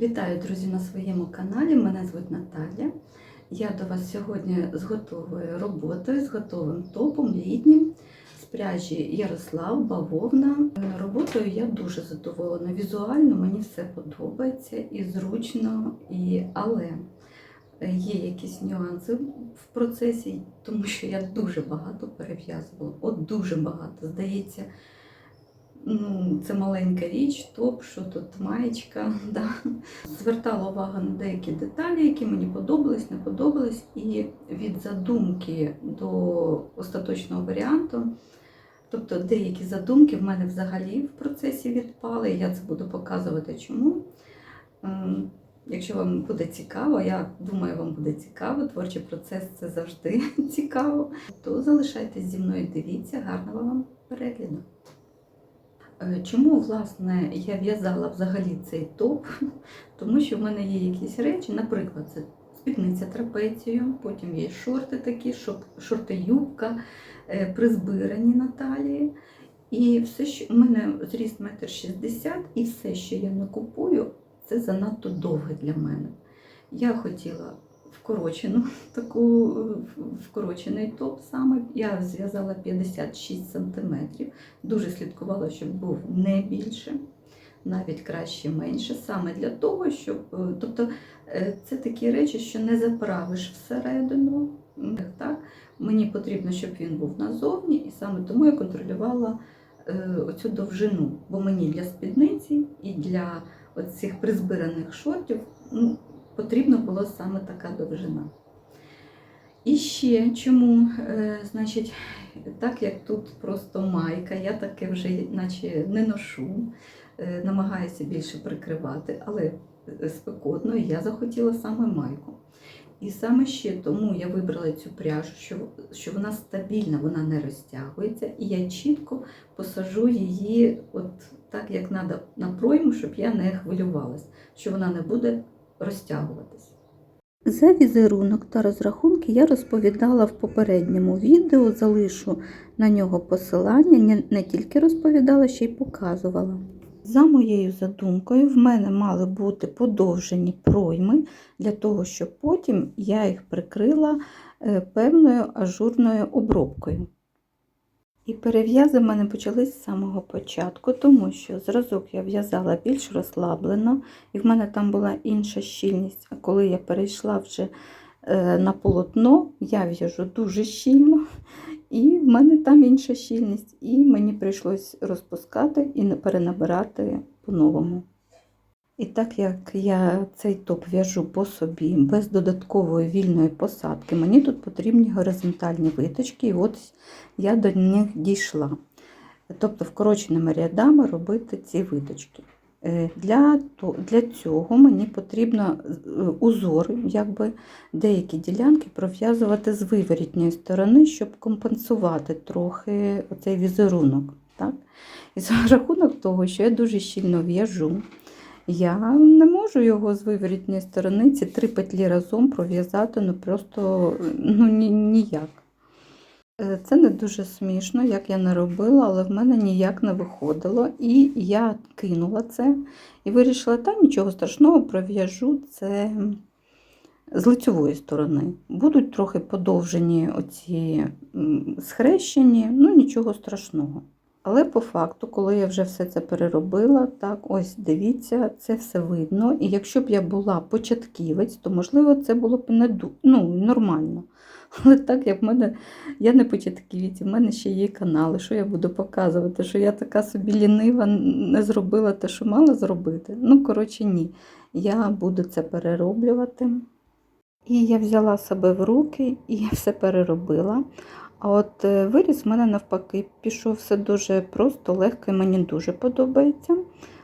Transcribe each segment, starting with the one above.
Вітаю, друзі, на своєму каналі. Мене звуть Наталя. Я до вас сьогодні з готовою роботою, з готовим топом літнім з пряжі Ярослав, бавовна. Роботою я дуже задоволена. Візуально мені все подобається і зручно, і але є якісь нюанси в процесі, тому що я дуже багато перев'язувала. От дуже багато. Здається, ну, це маленька річ, топ, що тут маєчка. Да. Звертала увагу на деякі деталі, які мені подобались, не подобались. І від задумки до остаточного варіанту, тобто деякі задумки в мене взагалі в процесі відпали, я це буду показувати чому. Ем, Якщо вам буде цікаво, я думаю, вам буде цікаво, творчий процес це завжди цікаво, то залишайтесь зі мною, дивіться, гарного вам перегляду. Е, Чому, власне, я в'язала взагалі цей топ? Тому що в мене є якісь речі, наприклад, це спідниця трапецію, потім є шорти такі, шорти-юбка, е, призбирані на талії. І все, що у мене зріст 1,60 м, і все, що я не купую, це занадто довге для мене. Я хотіла вкорочену таку е, вкорочений топ саме. Я зв'язала 56 см. Дуже слідкувала, щоб був не більше, навіть краще менше, саме для того, щоб. е, Тобто е, це такі речі, що не заправиш всередину. Так? Мені потрібно, щоб він був назовні, і саме тому я контролювала е, оцю довжину. Бо мені для спідниці і для оцих призбираних шортів ну, потрібна була саме така довжина. І ще чому, е, значить, так як тут просто майка, я таке вже наче не ношу, е, намагаюся більше прикривати, але е, спекотно, я захотіла саме майку. І саме ще тому я вибрала цю пряжу, що, що вона стабільна, вона не розтягується, і я чітко посажу її от так, як треба на пройму, щоб я не хвилювалась, що вона не буде розтягуватись. За візерунок та розрахунки я розповідала в попередньому відео, залишу на нього посилання, не, тільки розповідала, ще й показувала. За моєю задумкою, в мене мали бути подовжені пройми для того, щоб потім я їх прикрила е, певною ажурною обробкою. І перев'язи в мене почались з самого початку, тому що зразок я в'язала більш розслаблено, і в мене там була інша щільність. А коли я перейшла вже е, на полотно, я в'яжу дуже щільно, і в мене там інша щільність, і мені прийшлось розпускати і перенабирати по-новому. І так як я цей топ в'яжу по собі без додаткової вільної посадки, мені тут потрібні горизонтальні виточки, і от я до них дійшла. Тобто вкороченими рядами робити ці виточки. Е, Для, для цього мені потрібно е, узор, якби деякі ділянки пров'язувати з виворітньої сторони, щоб компенсувати трохи оцей візерунок. Так? І за рахунок того, що я дуже щільно в'яжу, я не можу його з виворітньої сторони, ці три петлі разом пров'язати ну просто ну, ні- ніяк. Е, Це не дуже смішно, як я не робила, але в мене ніяк не виходило. І я кинула це і вирішила, та нічого страшного, пров'яжу це з лицьової сторони. Будуть трохи подовжені оці схрещені, ну нічого страшного. Але по факту, коли я вже все це переробила, так, ось дивіться, це все видно. І якщо б я була початківець, то можливо це було б не ну, нормально. Але так як в мене я не початківець, в мене ще є канали, що я буду показувати, що я така собі лінива, не зробила те, що мала зробити. Ну, коротше, ні. Я буду це перероблювати. І я взяла себе в руки і все переробила. А от е, виріс в мене навпаки пішов все дуже просто, легко і мені дуже подобається.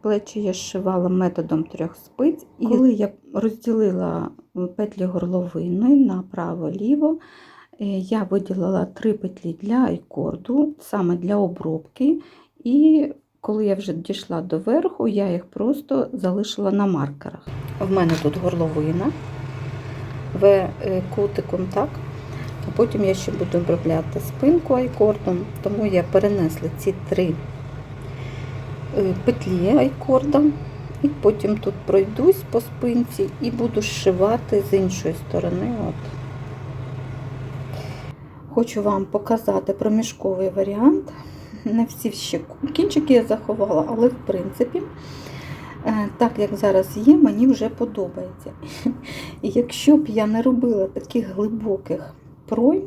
Плечі я зшивала методом трьох спиць. І коли я розділила петлі горловини направо-ліво, е, я виділила три петлі для айкорду, саме для обробки. І коли я вже дійшла до верху, я їх просто залишила на маркерах. В мене тут горловина В е, кутиком, так? А потім я ще буду обробляти спинку айкордом, тому я перенесла ці три е, петлі айкорда І потім тут пройдусь по спинці і буду зшивати з іншої сторони. От. Хочу вам показати проміжковий варіант. Не всі ще кінчики я заховала, але в принципі, е, так як зараз є, мені вже подобається. І якщо б я не робила таких глибоких пройм,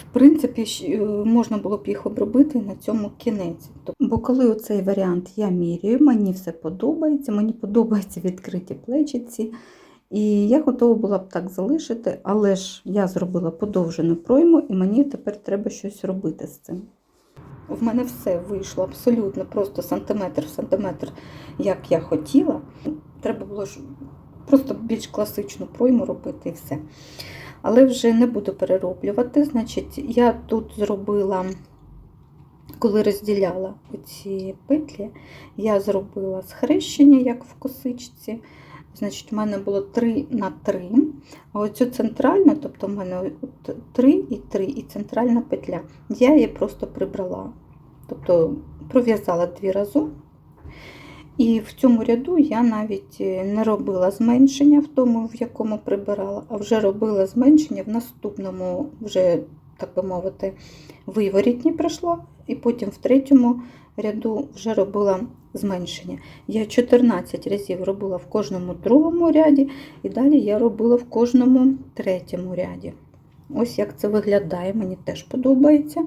в принципі, е, можна було б їх обробити на цьому кінець. Бо коли оцей варіант я міряю, мені все подобається, мені подобаються відкриті плечиці. І я готова була б так залишити, але ж я зробила подовжену пройму, і мені тепер треба щось робити з цим. В мене все вийшло абсолютно просто сантиметр в сантиметр, як я хотіла. Треба було ж просто більш класичну пройму робити і все. Але вже не буду перероблювати. Значить, я тут зробила, коли розділяла ці петлі, я зробила схрещення, як в косичці. Значить, у мене було 3 на 3. А оцю центральну, тобто в мене 3 і 3, і центральна петля. Я її просто прибрала. Тобто пров'язала дві рази. І в цьому ряду я навіть е, не робила зменшення в тому, в якому прибирала, а вже робила зменшення в наступному, вже, так би мовити, виворітні пройшла, і потім в третьому ряду вже робила зменшення. Я 14 разів робила в кожному другому ряді, і далі я робила в кожному третьому ряді. Ось як це виглядає, мені теж подобається.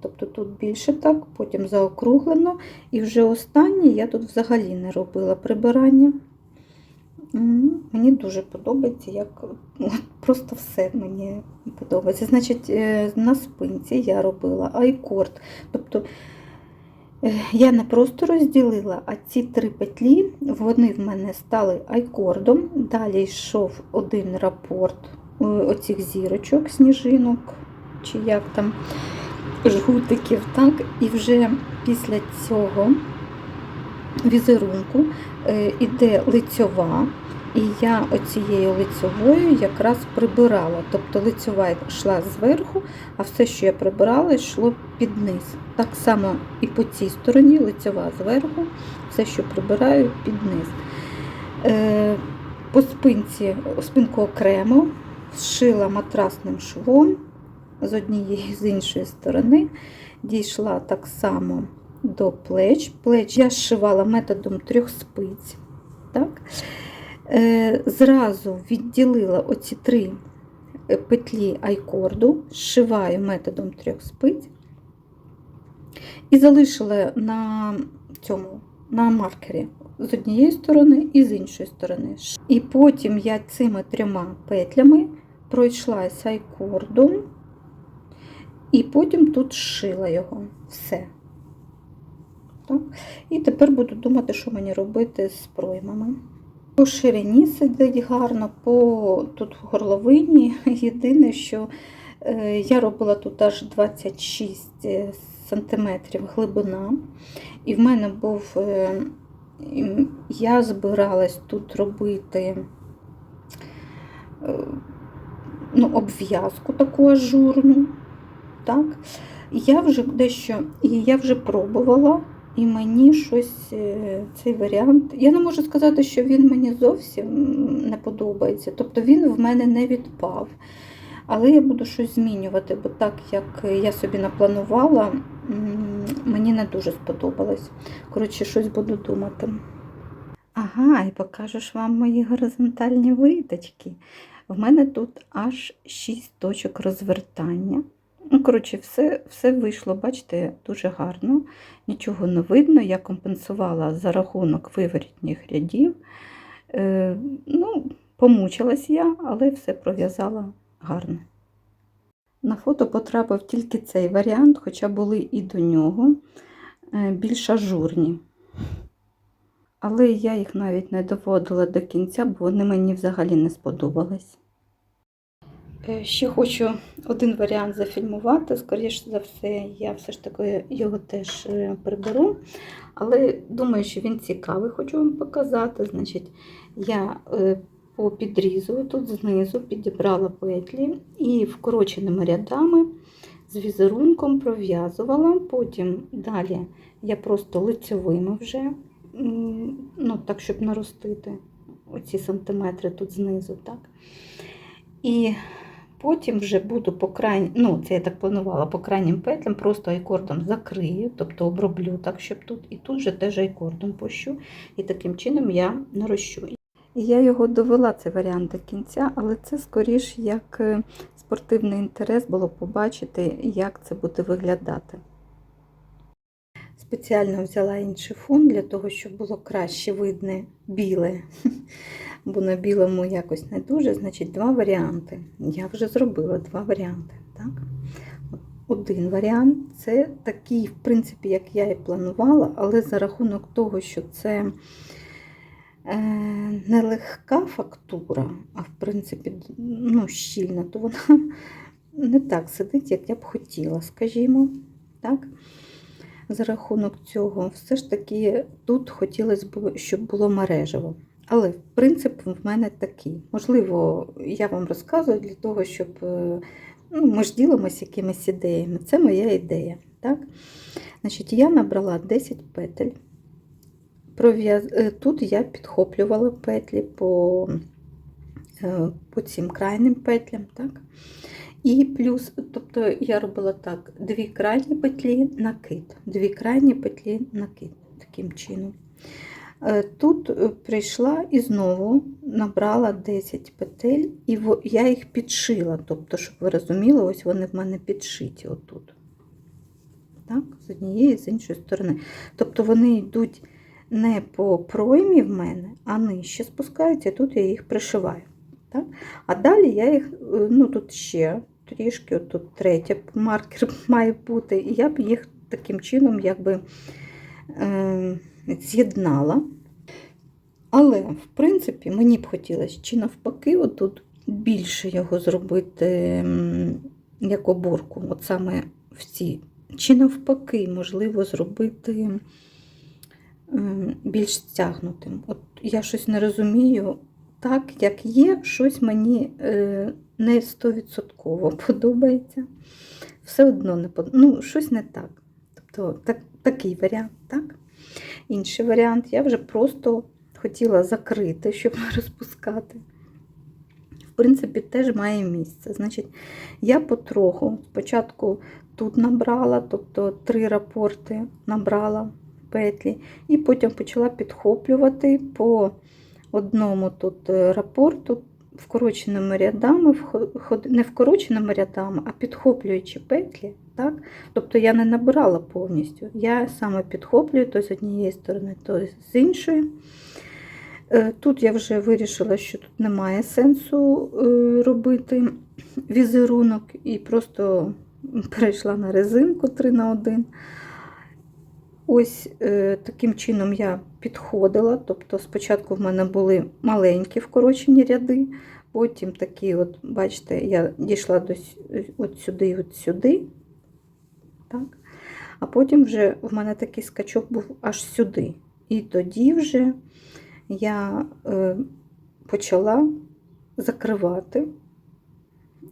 Тобто тут більше так, потім заокруглено. І вже останнє я тут взагалі не робила прибирання. Мені дуже подобається, як просто все мені подобається. Значить, е, на спинці я робила айкорд. Тобто е, я не просто розділила, а ці три петлі вони в мене стали айкордом. Далі йшов один рапорт оцих зірочок, сніжинок, чи як там жгутиків, так, і вже після цього візерунку е, іде лицьова, і я оцією лицьовою якраз прибирала. Тобто лицьова йшла зверху, а все, що я прибирала, йшло під низ. Так само і по цій стороні лицьова зверху, все, що прибираю, під низ. Е, По спинці спинку окремо зшила матрасним швом з однієї з іншої сторони. Дійшла так само до плеч. Плеч я зшивала методом трьох спиць. Так? Е, зразу відділила оці три е, петлі айкорду, зшиваю методом трьох спиць і залишила на цьому на маркері з однієї сторони і з іншої сторони. І потім я цими трьома петлями пройшлася айкордом. І потім тут шила його все. Так. І тепер буду думати, що мені робити з проймами. По ширині сидить гарно, по тут в горловині. Єдине, що е, я робила тут аж 26 см глибина. І в мене був, е, я збиралась тут робити е, ну, обв'язку таку ажурну. Так? Я вже дещо, і я вже пробувала, і мені щось е, цей варіант. Я не можу сказати, що він мені зовсім не подобається. Тобто він в мене не відпав. Але я буду щось змінювати, бо так як я собі напланувала, мені не дуже сподобалось. Коротше, щось буду думати. Ага, і покажу ж вам мої горизонтальні виточки. В мене тут аж 6 точок розвертання. Ну, коротше, все, все вийшло, бачите, дуже гарно. Нічого не видно. Я компенсувала за рахунок виворітніх рядів. Е, ну, помучилась я, але все пров'язала гарно. На фото потрапив тільки цей варіант, хоча були і до нього е, більш ажурні. Але я їх навіть не доводила до кінця, бо вони мені взагалі не сподобались. Е, Ще хочу один варіант зафільмувати. Скоріше за все, я все ж таки його теж е, приберу. Але думаю, що він цікавий, хочу вам показати. Значить, я е, по підрізу тут знизу підібрала петлі і вкороченими рядами з візерунком пров'язувала. Потім далі я просто лицьовими вже ну, так, щоб наростити оці сантиметри тут знизу, так. І потім вже буду по крайнім, ну, це я так планувала, по крайнім петлям просто айкордом закрию, тобто оброблю так, щоб тут, і тут же теж айкордом пощу, і таким чином я нарощу. Я його довела, цей варіант до кінця, але це скоріш як е, спортивний інтерес було побачити, як це буде виглядати. Спеціально взяла інший фон для того, щоб було краще видне біле, бо на білому якось не дуже. Значить, два варіанти. Я вже зробила два варіанти. Так? Один варіант це такий, в принципі, як я і планувала, але за рахунок того, що це е, не легка фактура, а в принципі ну, щільна, то вона не так сидить, як я б хотіла, скажімо. так? За рахунок цього, все ж таки тут хотілося б, щоб було мережево. Але принцип в мене такий. Можливо, я вам розказую для того, щоб е, ну, ми ж ділимося якимись ідеями. Це моя ідея. Так? Значить, я набрала 10 петель. Е, Тут я підхоплювала петлі по, е, по цим крайнім петлям. Так? І плюс, тобто я робила так: дві крайні петлі накид, дві крайні петлі накид, таким чином. Е, Тут е, прийшла і знову набрала 10 петель, і я їх підшила. Тобто, щоб ви розуміли, ось вони в мене підшиті отут. Так, з однієї з іншої сторони. Тобто вони йдуть не по проймі в мене, а нижче спускаються, і тут я їх пришиваю. Так? А далі я їх, е, ну тут ще трішки, тут третя маркер має бути, і я б їх таким чином якби е, з'єднала. Але, в принципі, мені б хотілося чи навпаки, отут більше його зробити як оборку, от саме в ці. Чи навпаки, можливо, зробити більш стягнутим. От я щось не розумію, так, як є, щось мені е, не 100% подобається. Все одно не под... ну, щось не так. Тобто так, такий варіант, так? Інший варіант, я вже просто хотіла закрити, щоб не розпускати. В принципі, теж має місце. Значить, я потроху спочатку тут набрала, тобто три рапорти набрала петлі, і потім почала підхоплювати по одному тут е, рапорту вкороченими рядами, не вкороченими рядами, а підхоплюючи петлі. Так? Тобто я не набирала повністю. Я саме підхоплюю то з однієї сторони, то з іншої. Е, Тут я вже вирішила, що тут немає сенсу е, робити візерунок і просто перейшла на резинку 3 на 1. Ось е, таким чином я підходила. Тобто, спочатку в мене були маленькі вкорочені ряди, потім такі, от, бачите, я дійшла до от сюди, от сюди. Так? А потім вже в мене такий скачок був аж сюди. І тоді вже я е, почала закривати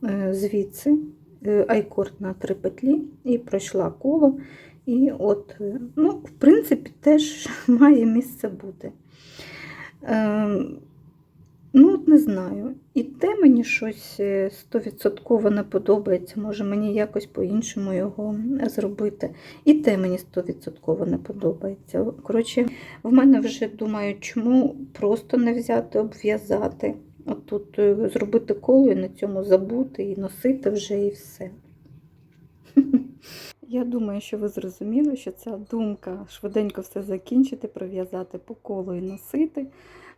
е, звідси айкорд на три петлі і пройшла коло. І от, е, ну, в принципі, теж має місце бути. Е, ну, от не знаю. І те мені щось е, стовідсотково не подобається. Може, мені якось по-іншому його зробити. І те мені стовідсотково не подобається. Коротше, в мене вже думаю, чому просто не взяти, обв'язати. От тут е, зробити коло і на цьому забути і носити вже і все. Я думаю, що ви зрозуміли, що ця думка швиденько все закінчити, пров'язати по колу і носити.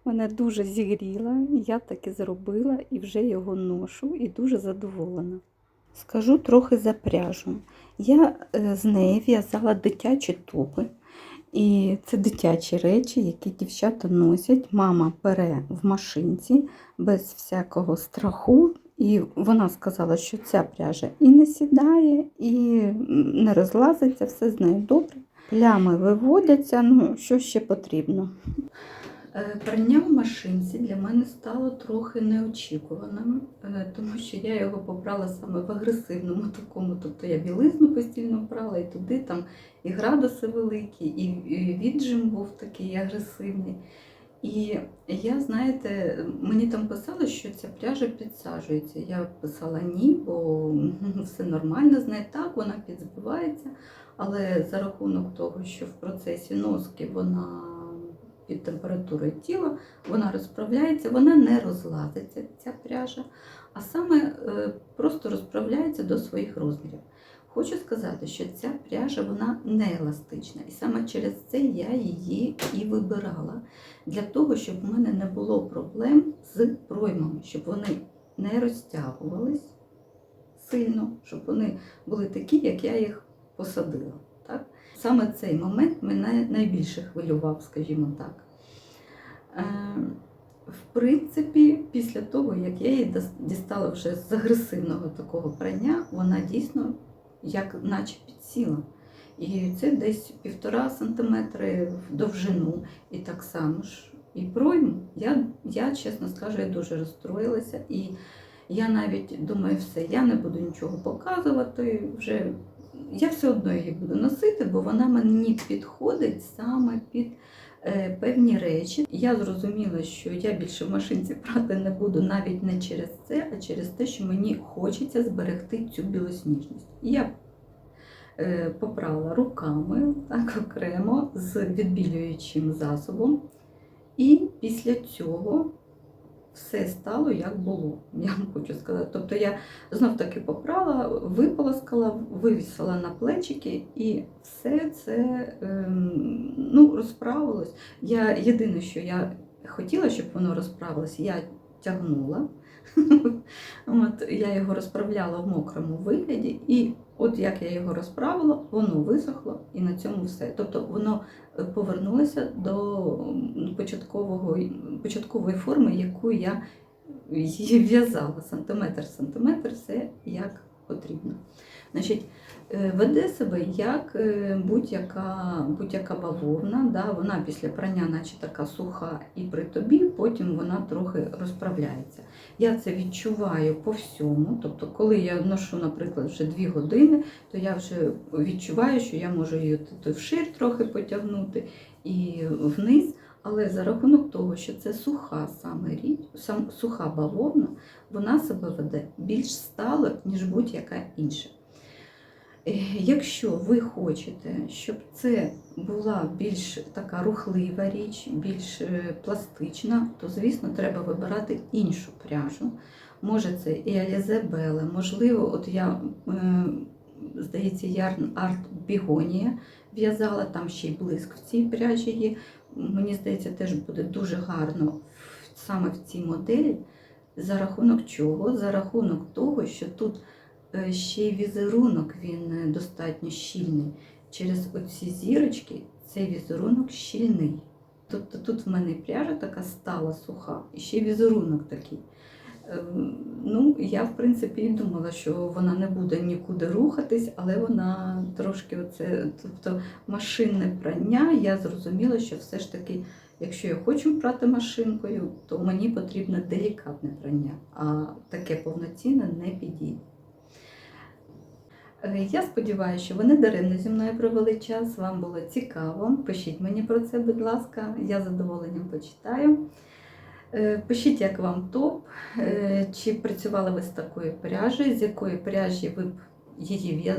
Мене дуже зігріла, я так і зробила і вже його ношу і дуже задоволена. Скажу трохи за пряжу. Я е, з неї в'язала дитячі топи. І це дитячі речі, які дівчата носять. Мама бере в машинці без всякого страху. І вона сказала, що ця пряжа і не сідає, і не розлазиться, все з нею добре. Плями виводяться, ну що ще потрібно. Е, Прання в машинці для мене стало трохи неочікуваним, е, тому що я його побрала саме в агресивному такому. Тобто я білизну постійно брала і туди там і градуси великі, і і віджим був такий агресивний. І я, знаєте, мені там писали, що ця пряжа підсаджується. Я писала ні, бо все нормально з нею. Так, вона підзбивається, але за рахунок того, що в процесі носки вона під температурою тіла, вона розправляється, вона не розлазиться, ця пряжа, а саме е, просто розправляється до своїх розмірів. Хочу сказати, що ця пряжа вона не еластична, і саме через це я її і вибирала для того, щоб в мене не було проблем з проймами, щоб вони не розтягувались сильно, щоб вони були такі, як я їх посадила. Так? Саме цей момент мене найбільше хвилював, скажімо так. Е, В принципі, після того, як я її дістала вже з агресивного такого прання, вона дійсно як наче підсіла. І це десь півтора сантиметри в довжину. І так само ж і пройму. Я, я, чесно скажу, я дуже розстроїлася. І я навіть думаю, все, я не буду нічого показувати. Вже я все одно її буду носити, бо вона мені підходить саме під певні речі. Я зрозуміла, що я більше в машинці прати не буду навіть не через це, а через те, що мені хочеться зберегти цю білосніжність. Я е, попрала руками так окремо з відбілюючим засобом. І після цього все стало як було, я вам хочу сказати. Тобто я знов таки попрала, виполоскала, вивісила на плечики, і все це ем, ну, розправилось. Я єдине, що я хотіла, щоб воно розправилось, я тягнула. От, я його розправляла в мокрому вигляді, і от як я його розправила, воно висохло і на цьому все. Тобто воно е, повернулося до початкового, початкової форми, яку я в'язала сантиметр-сантиметр, все як потрібно. Значить, веде себе як е, будь-яка, будь-яка бавовна, да, вона після прання, наче така суха, і при тобі потім вона трохи розправляється. Я це відчуваю по всьому. Тобто, коли я ношу, наприклад, вже 2 години, то я вже відчуваю, що я можу її вшир трохи потягнути і вниз. Але за рахунок того, що це суха саме річ, сам, суха бавовна, вона себе веде більш стало, ніж будь-яка інша. Е, Якщо ви хочете, щоб це була більш така рухлива річ, більш е, пластична, то, звісно, треба вибирати іншу пряжу. Може, це і Bella, можливо, от я, е, здається, Yarn Art Bigonia в'язала, там ще й блиск в цій пряжі є. Мені здається, теж буде дуже гарно саме в цій моделі. За рахунок чого? За рахунок того, що тут ще й візерунок він е, достатньо щільний. Через оці зірочки цей візерунок щільний. Тобто тут в мене пряжа така стала суха, і ще візерунок такий. Ем, Ну, я в принципі і думала, що вона не буде нікуди рухатись, але вона трошки оце, тобто машинне прання, я зрозуміла, що все ж таки, якщо я хочу прати машинкою, то мені потрібно делікатне прання, а таке повноцінне не підійде. Е, Я сподіваюся, що ви не даремно зі мною провели час. Вам було цікаво. Пишіть мені про це, будь ласка, я з задоволенням почитаю. Е, Пишіть, як вам топ, е, чи працювали ви з такою пряжею, з якої пряжі ви б її,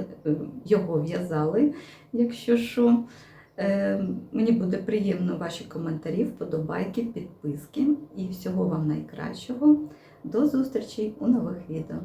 його в'язали, якщо що. Мені буде приємно ваші коментарі, вподобайки, підписки і всього вам найкращого. До зустрічі у нових відео.